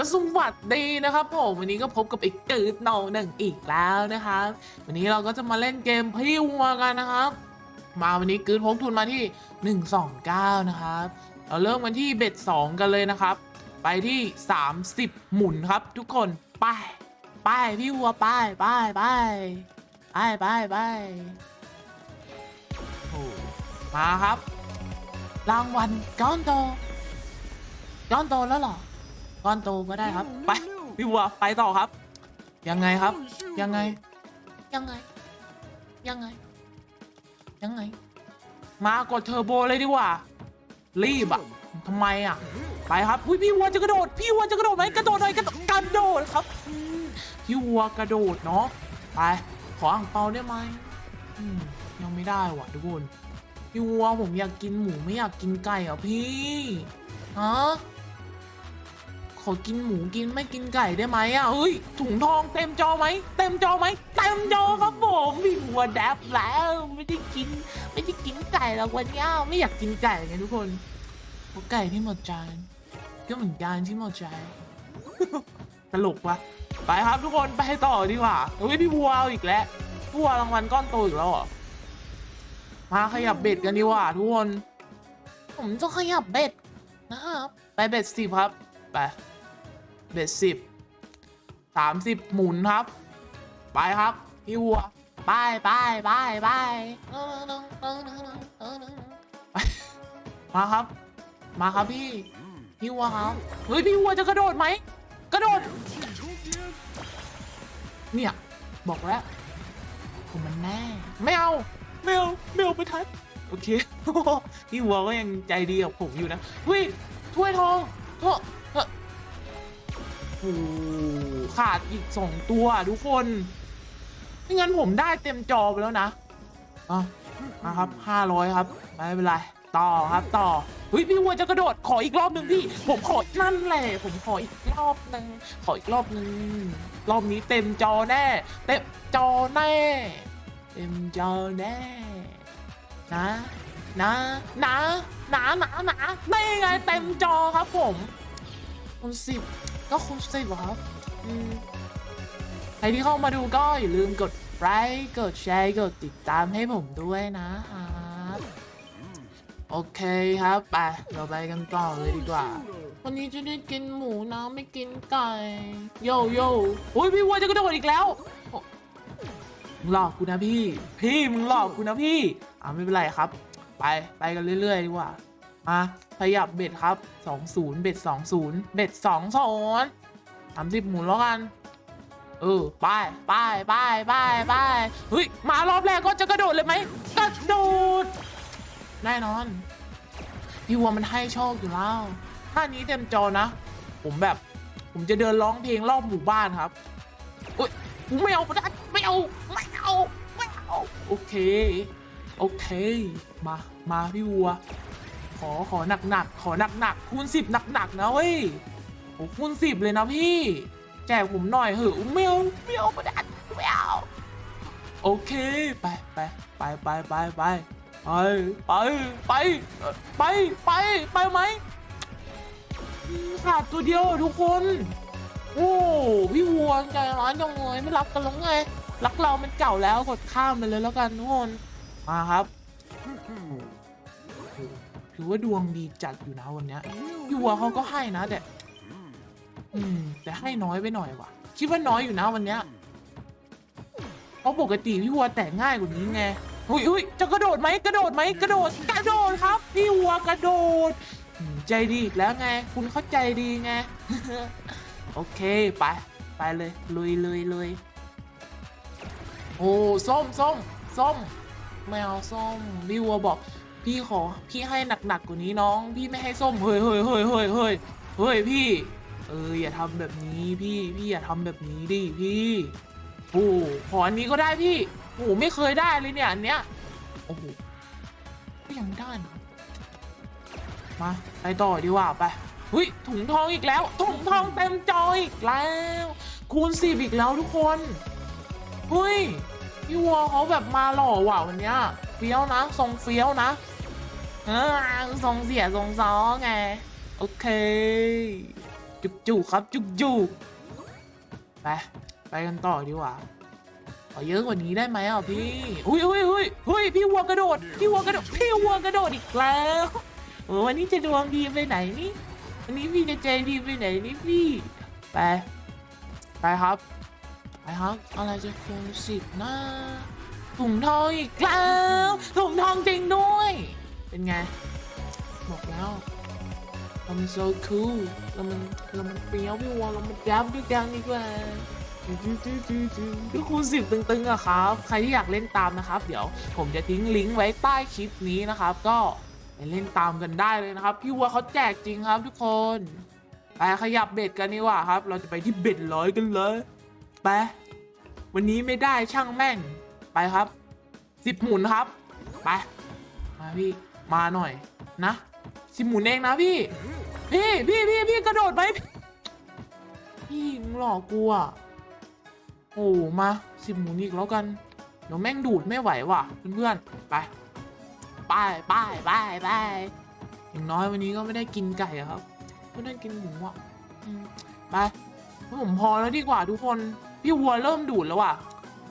ก็สวัสดีนะครับผมวันนี้ก็พบกับไอ้กืดโนหนึ่งอีกแล้วนะครับ วันนี้เราก็จะมาเล่นเกมพี่วัวกันนะครับ มาวันนี้กืดพกทุนมาที่ 129 นะครับ เราเริ่มกันที่เบ็ด2 กันเลยนะครับ ไปที่ 30 หมุนครับ ทุกคนไปไปพี่วัวไปไปไปไปไปไปมาครับ รางวัลก้อนโตก้อนโตแล้วหรอ ก้อนโตก็ได้ครับ ไปพี่วัวไปต่อครับ ยังไงครับ ยังไง ยังไง ยังไง ยังไง มากดเทอร์โบเลยดีกว่า รีบอะทำไมอะไปครับอุ้ยพี่วัวจะกระโดด พี่วัวจะกระโดดไหมกระโดดหน่อยกระโดดกระโดดครับอืมพี่วัวกระโดดเนาะ ไป ขออ่างเปาได้ไหมอืมยังไม่ได้ว่ะทุกคนพี่วัวผมอยากกินหมูไม่อยากกินไก่อะพี่ฮะข อกินหมูกินไม่กินไก่ได้ไหมอะเฮ้ยถุงทองเต็มจอไหมเต็มจอไหมเต็มจอครับผมพี่หัวแดบแล้วไม่ได้กิน ไม่ได้กินไก่หรอกวันนี้ไม่อยากกินไก่ไงทุกคนเพราะไก่ที่หมดจานก็เหมือนจานที่หมดใจตลกวะไปครับทุกคนไปต่อดีกว่าเฮ้ยพี่บัวเอาอีกแล้วพี่บัวรางวัลก้อนโตอีกแล้วเหรอมาขยับเบ็ดกันดีกว่าทุกคน ผมจะขยับเบ็ดนะครับไปเบ็ดสิบครับ ไป เบ็ดสิบสามสิบหมุนครับ ไปครับ พี่วัวไปไปไปไปมาครับ มาครับพี่ พี่วัวครับ เฮ้ย พี่วัวจะกระโดดไหม กระโดด เนี่ย บอกแล้วผมมันแน่ ไม่เอา ไม่เอา ไม่เอาไปทัดโอเค พี่วัวก็ยังใจดีกับผมอยู่นะเฮ้ยถ้วยทองโทษ หขาดอีกสองตัวทุกคนไม่งั้นผมได้เต็มจอไปแล้วนะอะนะครับห้าร้อยครับ ไม่เป็นไร ต่อครับต่อเฮ้ยพี่วัวจะกระโดดขออีกรอบหนึ่งพี่ ผมขอนั่นแหละผมขออีกรอบหนึ่งขออีกรอบหนึ่งรอบนี้เต็มจอแน่ เต็มจอแน่ เต็มจอแน่ นะนะนะหนาหนาหนาได้ไงเต็มจอครับผมคุณสิบ ก็คงสิบอะครับอืมใครที่เข้ามาดูก็อย่าลืมกดไลค์กดแชร์กดติดตามให้ผมด้วยนะครับโอเคครับไปเราไปกันต่อเลยดีกว่า วันนี้จะได้กินหมูนะไม่กินไก่โยโย่โอ้ยพี่วัวจะกระโดดอีกแล้วโอ้มึงหลอกกูนะพี่ พี่มึงหลอกกูนะพี่อ่าไม่เป็นไรครับ ไปไปกันเรื่อยๆดีกว่ามา ขยับเบ็ดครับ 20 เบ็ด 20 เบ็ด20 30 หมุนแล้วกัน เออไปไปไปไปไปเฮ้ย มารอบแรกก็จะกระโดดเลยไหมกระโดดแน่นอน พี่วัวมันให้โชคอยู่แล้วท่านี้เต็มจอนะ ผมแบบ ผมจะเดินร้องเพลงรอบหมู่บ้านครับเอ้ยไม่เอาไม่ได้ไม่เอาไม่เอาไม่เอาโอเค โอเค มา มาพี่วัว ขอขอหนักหนักขอหนักหนักคูณสิบหนักหนักนะเว้ยโอ้คูณสิบเลยนะพี่ แจกผมหน่อยเหอะไม่เอาไม่เอาไม่ได้ไม่เอาโอเคไปไปไปไปไปไปไปไปไปไปไปไปไหมขาดตัวเดียวทุกคน โอ้พี่วัวใจร้อนจังเลยไม่รักกันหรือไงรักเรามันเก่าแล้วกดข้ามไปเลยแล้วกันทุกคนมาครับ ถือว่าดวงดีจัดอยู่นะวันเนี้ยพี่วัวเขาก็ให้นะแต่ อืม แต่ให้น้อยไปหน่อยว่ะ คิดว่าน้อยอยู่นะวันเนี้ยเพราะปกติพี่วัวแต่ง่ายกว่านี้ไงอุ้ยอุ้ยจะกระโดดไหมกระโดดไหมกระโดดกระโดดครับ พี่วัวกระโดดอืมใจดีอีกแล้วไง คุณเข้าใจดีไง โอเคไป ไปเลยลุยลุยลุยโอ้ส้มส้มส้มไม่เอาส้มพี่วัวบอก พี่ขอพี่ให้หนักๆกว่านี้น้อง พี่ไม่ให้ส้มเฮ้ยเฮ้ยเฮ้ยเฮ้ยเฮ้ยเฮ้ยพี่ เอออย่าทำแบบนี้พี่พี่อย่าทำแบบนี้ดิพี่โอ้ขออันนี้ก็ได้พี่โอ้ไม่เคยได้เลยเนี่ยอันเนี้ยโอ้โหก็ยังได้นะมาไปต่อดีกว่าไปเฮ้ยถุงทองอีกแล้วถุงทองเต็มจอยอีกแล้ว คูณสิบอีกแล้วทุกคนเฮ้ยพี่วัวเขาแบบมาหล่อว่ะวันเนี้ย เฟี้ยวนะทรงเฟี้ยวนะเออทรงเสียทรงซ้อไง โอเค จุกจุกครับ จุกจุกไปไปกันต่อดีกว่าขอเยอะกว่านี้ได้ไหมอะพี่อุ้ยอุ้ยอุ้ยอุ้ยพี่วัวกระโดด พี่วัวกระโดด พี่วัวกระโดดอีกแล้วโอ้วันนี้จะดวงดีไปไหนนี่วันนี้พี่จะใจดีไปไหนนี่พี่ ไป ไปครับ ไปครับ อะไรจะคูณสิบนะ ถุงทองอีกแล้วถุงทองจริงด้วย เป็นไง บอกแล้วเรามัน so cool เรามันเรามันเปี้ยวพี่วัวเรามันยับด้วยกันดีกว่าทุกคูณสิบตึงๆอะครับ ใครที่อยากเล่นตามนะครับ เดี๋ยวผมจะทิ้งลิงก์ไว้ใต้คลิปนี้นะครับ ก็ไปเล่นตามกันได้เลยนะครับ พี่วัวเขาแจกจริงครับทุกคนไปขยับเบ็ดกันดีกว่าครับ เราจะไปที่เบ็ดร้อยกันเลยไปวันนี้ไม่ได้ช่างแม่ง ไปครับสิบหมุนครับ ไป มาพี่ มาหน่อยนะสิบหมุนเองนะพี่ พี่พี่พี่พี่กระโดดไป พี่หลอกกูอะโอ้มาสิบหมุนอีกแล้วกัน เดี๋ยวแม่งดูดไม่ไหวว่ะเพื่อนๆไปไปไปไปไปอย่างน้อยวันนี้ก็ไม่ได้กินไก่ครับ ไม่ได้กินหมูอะไปผมพอแล้วดีกว่าทุกคน พี่วัวเริ่มดูดแล้วอะ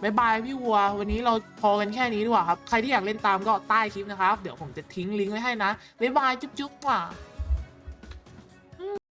บายบายพี่วัว วันนี้เราพอกันแค่นี้ดีกว่าครับ ใครที่อยากเล่นตามก็ใต้คลิปนะครับ เดี๋ยวผมจะทิ้งลิงก์ไว้ให้นะบายบายจุ๊บๆว่ะ